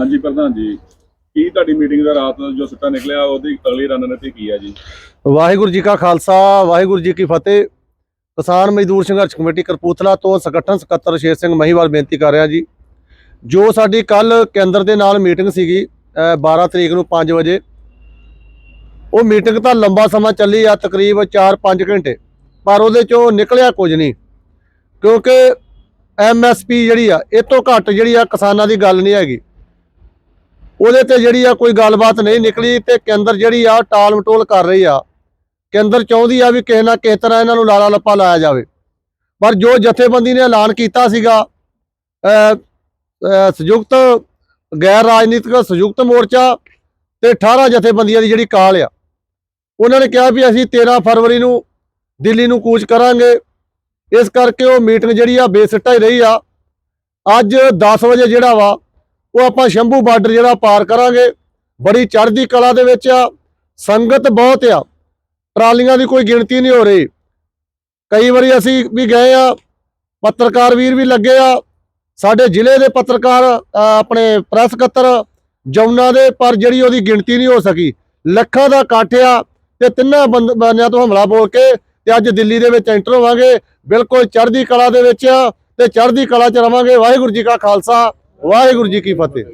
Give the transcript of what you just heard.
ਹਾਂਜੀ, ਪ੍ਰਧਾਨ ਜੀ। ਕੀ ਤੁਹਾਡੀ ਮੀਟਿੰਗ ਦਾ ਰਾਤ ਜੋ ਸਿੱਟਾ ਨਿਕਲਿਆ, ਉਹਦੀ ਅਗਲੀ ਰਣਨੀਤੀ ਕੀ ਹੈ ਜੀ? ਵਾਹਿਗੁਰੂ ਜੀ ਕਾ ਖਾਲਸਾ, ਵਾਹਿਗੁਰੂ ਜੀ ਕੀ ਫਤਿਹ। ਕਿਸਾਨ ਮਜ਼ਦੂਰ ਸੰਘਰਸ਼ ਕਮੇਟੀ ਕਰਪੂਥਲਾ ਤੋਂ ਸੰਗਠਨ ਸਕੱਤਰ ਸ਼ੇਰ ਸਿੰਘ ਮਹੀਵਾਲ ਬੇਨਤੀ ਕਰ ਰਿਹਾ ਜੀ। ਜੋ ਸਾਡੀ ਕੱਲ ਕੇਂਦਰ ਦੇ ਨਾਲ ਮੀਟਿੰਗ ਸੀਗੀ, ਅਹ 12 ਤਰੀਕ ਨੂੰ 5 ਵਜੇ, ਉਹ ਮੀਟਿੰਗ ਤਾਂ ਲੰਬਾ ਸਮਾਂ ਚੱਲੀ ਆ, ਤਕਰੀਬ 4-5 ਘੰਟੇ। ਪਰ ਉਹਦੇ ਚੋਂ ਨਿਕਲਿਆ ਕੁਝ ਨਹੀਂ। ਕਿਉਂਕਿ ਐਮਐਸਪੀ ਜਿਹੜੀ ਆ, ਇਹ ਤੋਂ ਘੱਟ ਜਿਹੜੀ ਆ ਕਿਸਾਨਾਂ ਦੀ ਗੱਲ ਨਹੀਂ ਹੈਗੀ। ਉਹਦੇ ਤੇ ਜਿਹੜੀ ਆ ਕੋਈ ਗੱਲਬਾਤ ਨਹੀਂ ਨਿਕਲੀ ਤੇ ਕੇਂਦਰ ਜਿਹੜੀ ਆ ਟਾਲ ਮਟੋਲ ਕਰ ਰਹੀ ਆ। ਕੇਂਦਰ ਚਾਹੁੰਦੀ ਆ ਵੀ ਕਿਸੇ ਨਾ ਕਿਸੇ ਤਰ੍ਹਾਂ ਇਹਨਾਂ ਨੂੰ ਲਾਲਾ ਲੱਪਾ ਲਾਇਆ ਜਾਵੇ। ਪਰ ਜੋ ਜਥੇਬੰਦੀ ਨੇ ਐਲਾਨ ਕੀਤਾ ਸੀਗਾ ਸੰਯੁਕਤ ਗੈਰ ਰਾਜਨੀਤਿਕ ਸੰਯੁਕਤ ਮੋਰਚਾ ਤੇ 18 ਜਥੇਬੰਦੀਆਂ ਦੀ ਜਿਹੜੀ ਕਾਲ ਆ, ਉਹਨਾਂ ਨੇ ਕਿਹਾ ਵੀ ਅਸੀਂ 13 ਫਰਵਰੀ ਨੂੰ ਦਿੱਲੀ ਨੂੰ ਕੂਚ ਕਰਾਂਗੇ। ਇਸ ਕਰਕੇ ਉਹ ਮੀਟਿੰਗ ਜਿਹੜੀ ਆ ਬੇਸਿੱਟਾ ਹੀ ਰਹੀ ਆ। ਅੱਜ 10 ਵਜੇ ਜਿਹੜਾ ਵਾ ਉਹ ਆਪਾਂ ਸ਼ੰਭੂ ਬਾਰਡਰ ਜਿਹੜਾ ਪਾਰ ਕਰਾਂਗੇ, ਬੜੀ ਚੜ੍ਹਦੀ ਕਲਾ ਦੇ ਵਿੱਚ ਆ, ਸੰਗਤ ਬਹੁਤ ਆ, ਟਰਾਲੀਆਂ ਦੀ ਕੋਈ ਗਿਣਤੀ ਨਹੀਂ ਹੋ ਰਹੀ। ਕਈ ਵਾਰੀ ਅਸੀਂ ਵੀ ਗਏ ਆ, ਪੱਤਰਕਾਰ ਵੀਰ ਵੀ ਲੱਗੇ ਆ, ਸਾਡੇ ਜ਼ਿਲ੍ਹੇ ਦੇ ਪੱਤਰਕਾਰ ਆਪਣੇ ਪ੍ਰੈਸ ਸਕੱਤਰ ਜਮਨਾ ਦੇ, ਪਰ ਜਿਹੜੀ ਉਹਦੀ ਗਿਣਤੀ ਨਹੀਂ ਹੋ ਸਕੀ। ਲੱਖਾਂ ਦਾ ਇਕੱਠ ਆ ਤੇ ਤਿੰਨਾਂ ਬੰਦ- ਬੰਦਿਆਂ ਤੋਂ ਹਮਲਾ ਬੋਲ ਕੇ ਤੇ ਅੱਜ ਦਿੱਲੀ ਦੇ ਵਿੱਚ ਐਂਟਰ ਹੋਵਾਂਗੇ। ਬਿਲਕੁਲ ਚੜ੍ਹਦੀ ਕਲਾ ਦੇ ਵਿੱਚ ਆ ਤੇ ਚੜ੍ਹਦੀ ਕਲਾ ਚ ਰਵਾਂਗੇ। ਵਾਹਿਗੁਰੂ ਜੀ ਕਾ ਖਾਲਸਾ। ਵਾਹਿਗੁਰੂ ਜੀ ਕੀ ਫਤਿਹ।